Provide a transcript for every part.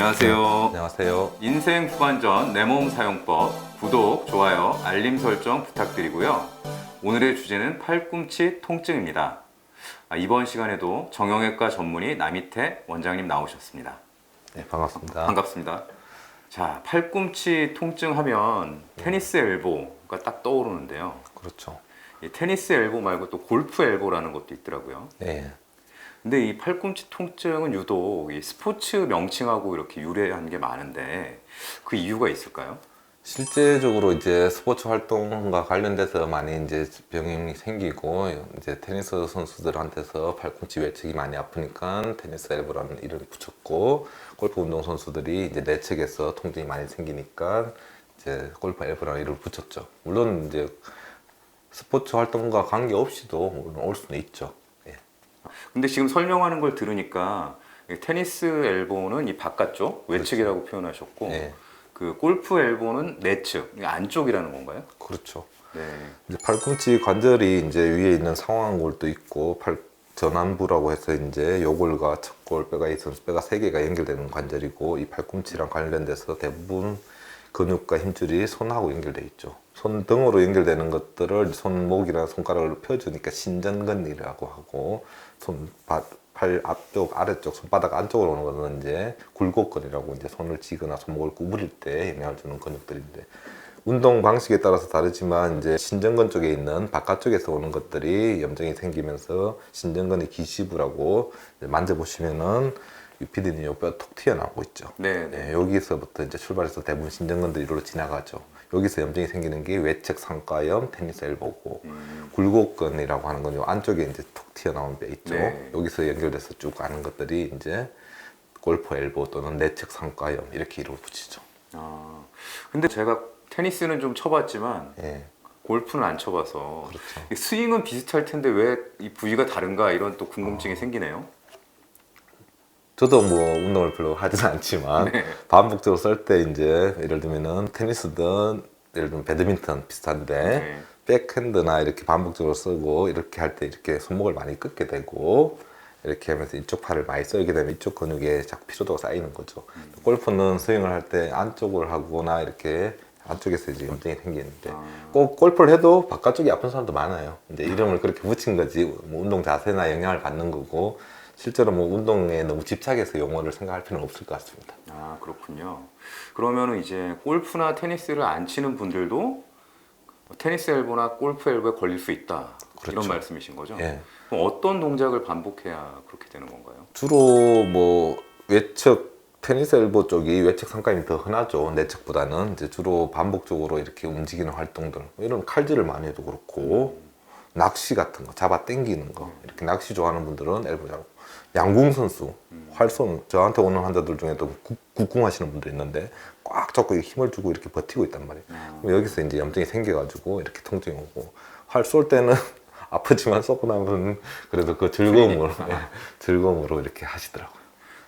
안녕하세요. 안녕하세요. 인생 후반전 내 몸 사용법 구독, 좋아요, 알림 설정 부탁드리고요. 오늘의 주제는 팔꿈치 통증입니다. 아, 이번 시간에도 정형외과 전문의 남희태 원장님 나오셨습니다. 네, 반갑습니다. 반갑습니다. 자, 팔꿈치 통증 하면 테니스 엘보가 딱 떠오르는데요. 그렇죠. 이 테니스 엘보 말고 또 골프 엘보라는 것도 있더라고요. 네. 근데 이 팔꿈치 통증은 유독 이 스포츠 명칭하고 이렇게 유래한 게 많은데 그 이유가 있을까요? 실제적으로 이제 스포츠 활동과 관련돼서 많이 이제 병이 생기고 이제 테니스 선수들한테서 팔꿈치 외측이 많이 아프니까 테니스 엘보라는 이름을 붙였고 골프 운동 선수들이 이제 내측에서 통증이 많이 생기니까 이제 골프 엘보라는 이름을 붙였죠. 물론 이제 스포츠 활동과 관계없이도 올 수는 있죠. 예. 근데 지금 설명하는 걸 들으니까 이 테니스 엘보는 이 바깥쪽 외측이라고 표현하셨고 예. 그 골프 엘보는 내측 이 안쪽이라는 건가요? 그렇죠. 네. 이제 팔꿈치 관절이 이제 위에 있는 상완골도 있고 팔 전완부라고 해서 이제 요골과 척골 뼈가 있어서 뼈가 세 개가 연결되는 관절이고 이 팔꿈치랑 관련돼서 대부분 근육과 힘줄이 손하고 연결돼 있죠. 손등으로 연결되는 것들을 손목이나 손가락으로 펴주니까 신전근이라고 하고 손팔 앞쪽 아래쪽 손바닥 안쪽으로 오는 거는 이제 굴곡근이라고 이제 손을 쥐거나 손목을 구부릴 때 영향을 주는 근육들인데 운동 방식에 따라서 다르지만 이제 신전근 쪽에 있는 바깥쪽에서 오는 것들이 염증이 생기면서 신전근의 기시부라고 만져보시면은 유피디는 요뼈 톡 튀어나오고 있죠. 네, 네. 네, 여기서부터 이제 출발해서 대부분 신전근들이 이리로 지나가죠. 여기서 염증이 생기는 게 외측 상가염, 테니스 엘보고 음. 굴곡근이라고 하는 건요 안쪽에 이제 톡 튀어나온 뼈 있죠. 네. 여기서 연결돼서 쭉 가는 것들이 이제 골프 엘보 또는 내측 상가염 이렇게 이름을 붙이죠. 아, 근데 제가 테니스는 좀 쳐봤지만 예, 골프는 안 쳐봐서 그렇죠. 이 스윙은 비슷할 텐데 왜 이 부위가 다른가 이런 또 궁금증이 생기네요. 저도 뭐 운동을 별로 하지는 않지만 네. 반복적으로 쓸 때 이제 예를 들면은 테니스든 예를 들면 배드민턴 비슷한데 네. 백핸드나 이렇게 반복적으로 쓰고 이렇게 할 때 이렇게 손목을 많이 끄게 되고 이렇게 하면서 이쪽 팔을 많이 쓰게 되면 이쪽 근육에 자꾸 피로도가 쌓이는 거죠. 골프는 스윙을 할 때 안쪽을 하거나 이렇게 안쪽에서 이제 염증이 생기는데 아. 꼭 골프를 해도 바깥쪽이 아픈 사람도 많아요. 근데 이름을 그렇게 붙인 거지 뭐 운동 자세나 영향을 받는 거고 실제로 뭐 운동에 너무 집착해서 용어를 생각할 필요는 없을 것 같습니다. 아 그렇군요. 그러면은 이제 골프나 테니스를 안 치는 분들도 뭐 테니스 엘보나 골프 엘보에 걸릴 수 있다 이런 그렇죠. 말씀이신 거죠? 예. 그럼 어떤 동작을 반복해야 그렇게 되는 건가요? 주로 뭐 외측 테니스 엘보 쪽이 외측 상가임이 더 흔하죠 내측보다는 이제 주로 반복적으로 이렇게 움직이는 활동들 뭐 이런 칼질을 많이 해도 그렇고 낚시 같은 거 잡아 당기는 거. 이렇게 낚시 좋아하는 분들은 엘보 잡고 양궁 선수 활손 저한테 오는 환자들 중에도 국- 국궁 하시는 분들 있는데 꽉 잡고 힘을 주고 이렇게 버티고 있단 말이에요. 그럼 여기서 이제 염증이 생겨가지고 이렇게 통증이 오고 활 쏠 때는 아프지만 쏘고 나면 그래도 그 즐거움으로 예, 즐거움으로 이렇게 하시더라고요.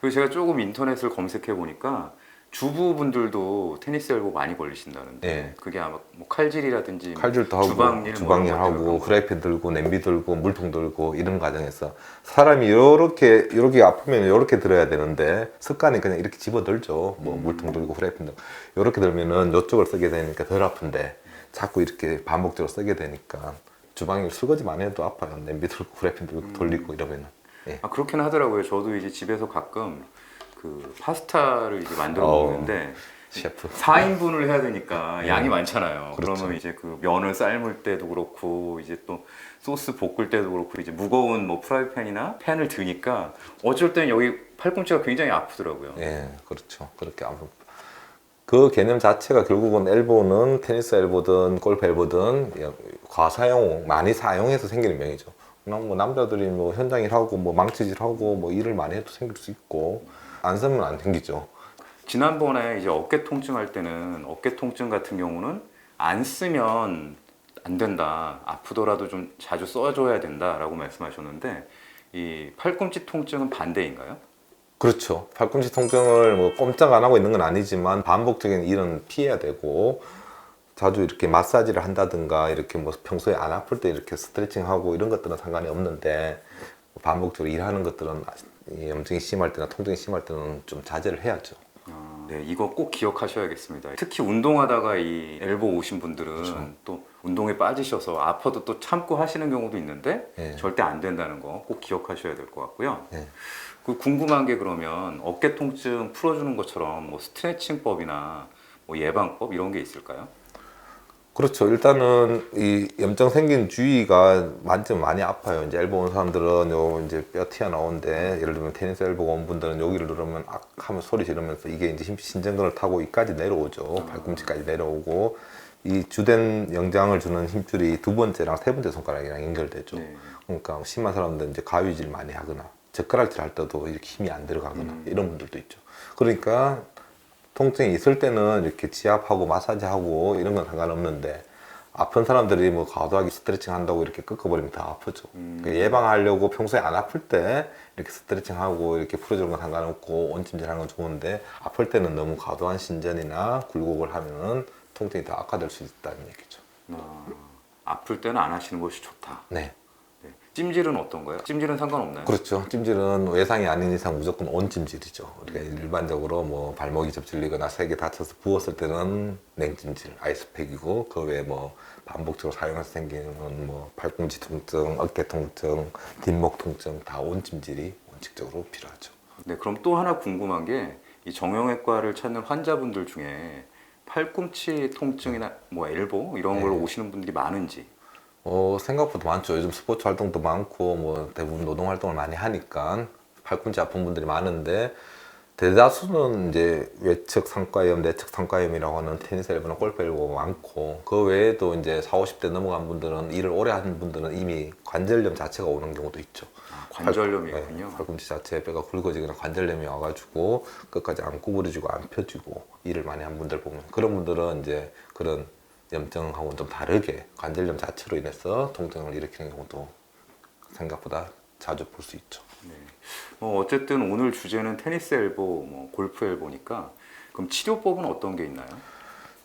그리고 제가 조금 인터넷을 검색해 보니까 주부분들도 테니스 엘보 많이 걸리신다는데 예. 그게 아마 뭐 칼질이라든지 뭐 칼질도 하고 주방일 주방일 뭐 이런 하고 프라이팬 들고 냄비 들고 물통 들고 이런 과정에서 사람이 이렇게 이렇게 아프면 이렇게 들어야 되는데 습관이 그냥 이렇게 집어 들죠. 뭐 음. 물통 들고 프라이팬 들고 이렇게 들면은 이쪽을 쓰게 되니까 덜 아픈데 자꾸 이렇게 반복적으로 쓰게 되니까 주방일 설거지만 해도 아파요. 냄비 들고 프라이팬 들고 음. 돌리고 이러면은 예. 아 그렇긴 하더라고요. 저도 이제 집에서 가끔 그 파스타를 이제 만들어 어. 먹는데 셰프 4인분을 해야 되니까 양이 많잖아요. 그렇죠. 그러면 이제 그 면을 삶을 때도 그렇고 이제 또 소스 볶을 때도 그렇고 이제 무거운 뭐 프라이팬이나 팬을 드니까 어쩔 때는 여기 팔꿈치가 굉장히 아프더라고요. 예, 그렇죠. 그렇게 아무 그 개념 자체가 결국은 엘보는 테니스 엘보든 골프 엘보든 과사용 많이 사용해서 생기는 병이죠. 그냥 뭐 남자들이 뭐 현장 일하고 뭐 망치질하고 뭐 일을 많이 해도 생길 수 있고 안 쓰면 안 생기죠. 지난번에 이제 어깨 통증 할 때는 어깨 통증 같은 경우는 안 쓰면 안 된다. 아프더라도 좀 자주 써줘야 된다라고 말씀하셨는데 이 팔꿈치 통증은 반대인가요? 그렇죠. 팔꿈치 통증을 뭐 꼼짝 안 하고 있는 건 아니지만 반복적인 일은 피해야 되고 자주 이렇게 마사지를 한다든가 이렇게 뭐 평소에 안 아플 때 이렇게 스트레칭하고 이런 것들은 상관이 없는데 반복적으로 일하는 것들은 이 염증이 심할 때나 통증이 심할 때는 좀 자제를 해야죠. 네, 이거 꼭 기억하셔야겠습니다. 특히 운동하다가 이 엘보 오신 분들은 그렇죠. 또 운동에 빠지셔서 아파도 또 참고 하시는 경우도 있는데 네. 절대 안 된다는 거 꼭 기억하셔야 될 것 같고요. 네. 그 궁금한 게 그러면 어깨 통증 풀어주는 것처럼 뭐 스트레칭법이나 뭐 예방법 이런 게 있을까요? 그렇죠. 일단은 이 염증 생긴 주위가 만지면 많이 아파요. 이제 엘보 온 사람들은 요 이제 뼈 튀어나오는데 예를 들면 테니스 엘보가 온 분들은 여기를 누르면 악 하면 소리 지르면서 이게 이제 힘- 신전근을 타고 이까지 내려오죠. 발꿈치까지 내려오고 이 주된 영장을 주는 힘줄이 두 번째랑 세 번째 손가락이랑 연결되죠. 네. 그러니까 심한 사람들은 이제 가위질 많이 하거나 젓가락질 할 때도 이렇게 힘이 안 들어가거나 음. 이런 분들도 있죠. 그러니까 통증이 있을 때는 이렇게 지압하고 마사지하고 이런 건 상관없는데 아픈 사람들이 뭐 과도하게 스트레칭 한다고 이렇게 꺾어버리면 더 아프죠. 음. 그 예방하려고 평소에 안 아플 때 이렇게 스트레칭 하고 이렇게 풀어주는 건 상관없고 온찜질 하는 건 좋은데 아플 때는 너무 과도한 신전이나 굴곡을 하면은 통증이 더 악화될 수 있다는 얘기죠. 아, 아플 때는 안 하시는 것이 좋다. 네. 네. 찜질은 어떤가요? 찜질은 상관없나요? 그렇죠. 찜질은 외상이 아닌 이상 무조건 온 찜질이죠. 우리가 일반적으로 뭐 발목이 접질리거나 세게 다쳐서 부었을 때는 냉찜질, 아이스팩이고 그 외에 뭐 반복적으로 사용해서 생기는 뭐 팔꿈치 통증, 어깨 통증, 뒷목 통증 다 온 찜질이 원칙적으로 필요하죠. 네, 그럼 또 하나 궁금한 게 이 정형외과를 찾는 환자분들 중에 팔꿈치 통증이나 뭐 엘보 이런 걸로 네. 오시는 분들이 많은지. 어, 생각보다 많죠. 요즘 스포츠 활동도 많고, 뭐, 대부분 노동 활동을 많이 하니까, 팔꿈치 아픈 분들이 많은데, 대다수는 이제 외측 상과염, 내측 상과염이라고 하는 테니스 엘보나 골프 엘보가 많고, 그 외에도 이제 40, 50대 넘어간 분들은, 일을 오래 하는 분들은 이미 관절염 자체가 오는 경우도 있죠. 아, 관절염이 네. 팔꿈치 자체에 뼈가 굵어지거나 관절염이 와가지고 끝까지 안 구부러지고 안 펴지고 일을 많이 한 분들 보면 그런 분들은 이제 그런 염증하고는 좀 다르게 관절염 자체로 인해서 통증을 일으키는 경우도 생각보다 자주 볼 수 있죠. 네. 뭐 어쨌든 오늘 주제는 테니스 엘보, 뭐 골프 엘보니까 그럼 치료법은 어떤 게 있나요?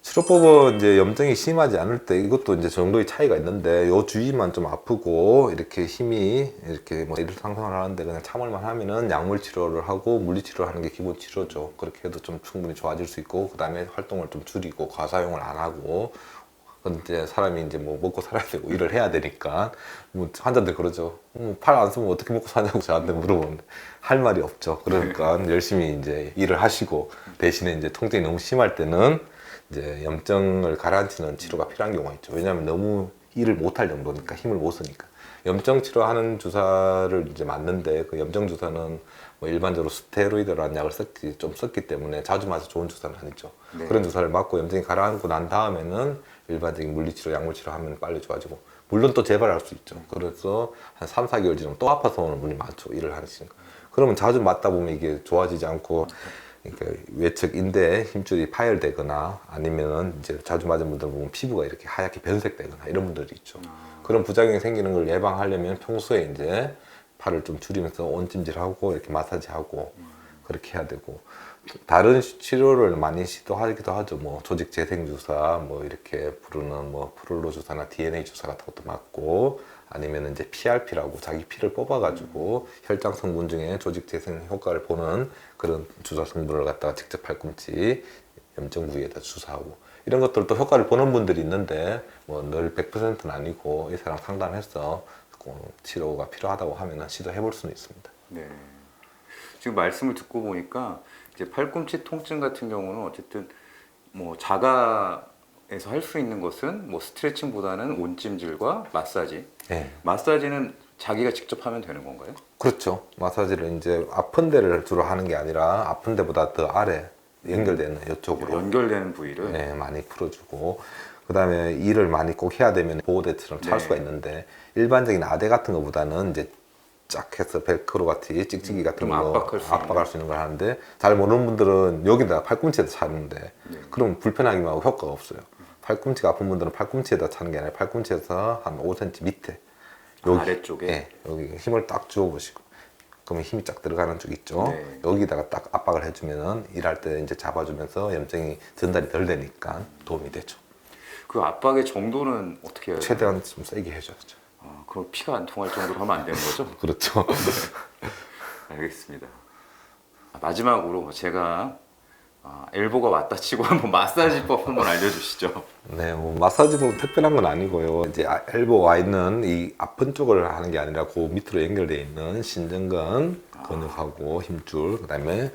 치료법은 이제 염증이 심하지 않을 때 이것도 이제 정도의 차이가 있는데 요 주위만 좀 아프고 이렇게 힘이 이렇게 뭐 상상을 하는데 그냥 참을만 하면은 약물 치료를 하고 물리 치료를 하는 게 기본 치료죠. 그렇게 해도 좀 충분히 좋아질 수 있고 그다음에 활동을 좀 줄이고 과사용을 안 하고 근데 사람이 이제 뭐 먹고 살아야 되고 일을 해야 되니까 뭐 환자들 그러죠. 팔안 쓰면 어떻게 먹고 사냐고 저한테 물어보는데 할 말이 없죠. 그러니까 열심히 이제 일을 하시고 대신에 이제 통증이 너무 심할 때는 이제 염증을 가라앉히는 치료가 필요한 경우가 있죠. 왜냐하면 너무 일을 못할 정도니까 힘을 못 쓰니까. 염증 치료하는 주사를 이제 맞는데 그 염증 주사는 뭐 일반적으로 스테로이드라는 약을 썼기 좀 썼기 때문에 자주 맞아 좋은 주사는 아니죠. 네. 그런 주사를 맞고 염증이 가라앉고 난 다음에는 일반적인 물리치료, 약물치료 하면 빨리 좋아지고 물론 또 재발할 수 있죠. 그래서 한 3, 4개월 지나면 또 아파서 오는 분이 많죠. 일을 하시는 거. 그러면 자주 맞다 보면 이게 좋아지지 않고 그러니까 외측 인대에 힘줄이 파열되거나 아니면은 이제 자주 맞은 분들 보면 피부가 이렇게 하얗게 변색되거나 이런 분들이 있죠. 그런 부작용이 생기는 걸 예방하려면 평소에 이제 팔을 좀 줄이면서 온찜질하고 이렇게 마사지하고 그렇게 해야 되고 다른 시- 치료를 많이 시도하기도 하죠. 뭐 조직 재생 주사, 뭐 이렇게 부르는 뭐 프롤로 주사나 DNA 주사 같은 것도 맞고 아니면 이제 PRP라고 자기 피를 뽑아가지고 혈장 성분 중에 조직 재생 효과를 보는 그런 주사 성분을 갖다가 직접 팔꿈치 염증 부위에다 주사하고 이런 것들도 효과를 보는 분들이 있는데 뭐 늘 100%는 아니고 이 사람 상담해서 꼭 치료가 필요하다고 하면 시도해 볼 수는 있습니다. 네. 지금 말씀을 듣고 보니까 이제 팔꿈치 통증 같은 경우는 어쨌든 뭐 자가에서 할 수 있는 것은 뭐 스트레칭보다는 온찜질과 마사지. 네. 마사지는 자기가 직접 하면 되는 건가요? 그렇죠. 마사지를 이제 아픈 데를 주로 하는 게 아니라 아픈 데보다 더 아래 연결되는 이쪽으로 연결되는 부위를. 네, 많이 풀어주고 그 다음에 일을 많이 꼭 해야 되면 보호대처럼 찰 네. 수가 있는데 일반적인 아대 같은 것보다는 이제 쫙 해서 벨크로 같이 찍찍이 같은 좀거 압박할 수 압박할 수 있는 걸 하는데 잘 모르는 분들은 여기다 팔꿈치에다 차는데 네. 그럼 불편하기만 하고 효과가 없어요. 팔꿈치가 아픈 분들은 팔꿈치에다 차는 게 아니라 팔꿈치에서 한 5cm 밑에 아, 아래쪽에? 네, 여기 힘을 딱 주어 보시고 그러면 힘이 쫙 들어가는 쪽 있죠. 네. 여기다가 딱 압박을 해주면은 일할 때 이제 잡아주면서 염증이 전달이 덜 되니까 도움이 되죠. 그 압박의 정도는 어떻게 해야 돼요? 최대한 좀 세게 해줘야죠. 아, 그럼 피가 안 통할 정도로 하면 안 되는 거죠? 그렇죠. 알겠습니다. 아, 마지막으로 제가 아, 엘보가 왔다 치고 한번 마사지법 한번 알려주시죠. 네, 뭐 마사지는 특별한 건 아니고요. 이제 아- 엘보 와 있는 이 아픈 쪽을 하는 게 아니라 그 밑으로 연결되어 있는 신전근 근육하고 힘줄, 그다음에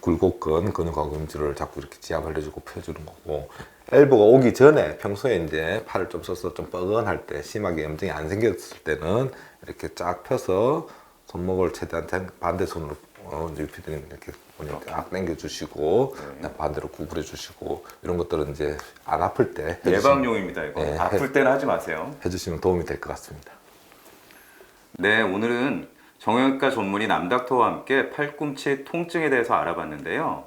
굴곡근 힘줄을 자꾸 이렇게 지압을 해주고 펴주는 거고. 엘보가 오기 전에 평소에 이제 팔을 좀 써서 좀 뻐근할 때 심하게 염증이 안 생겼을 때는 이렇게 쫙 펴서 손목을 최대한 당- 반대 손으로 어, 이제 피디님 이렇게 본인 쫙 당겨주시고 그다음 반대로 구부려 주시고 이런 것들은 이제 안 아플 때 해주시면, 예방용입니다 이거. 네. 아플 때는 하지 마세요. 해주시면 도움이 될 것 같습니다. 네, 오늘은 정형외과 전문의 남닥터와 함께 팔꿈치 통증에 대해서 알아봤는데요.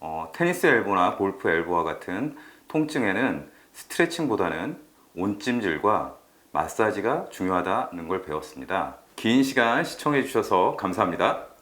어, 테니스 엘보나 골프 엘보와 같은 통증에는 스트레칭보다는 온찜질과 마사지가 중요하다는 걸 배웠습니다. 긴 시간 시청해 주셔서 감사합니다.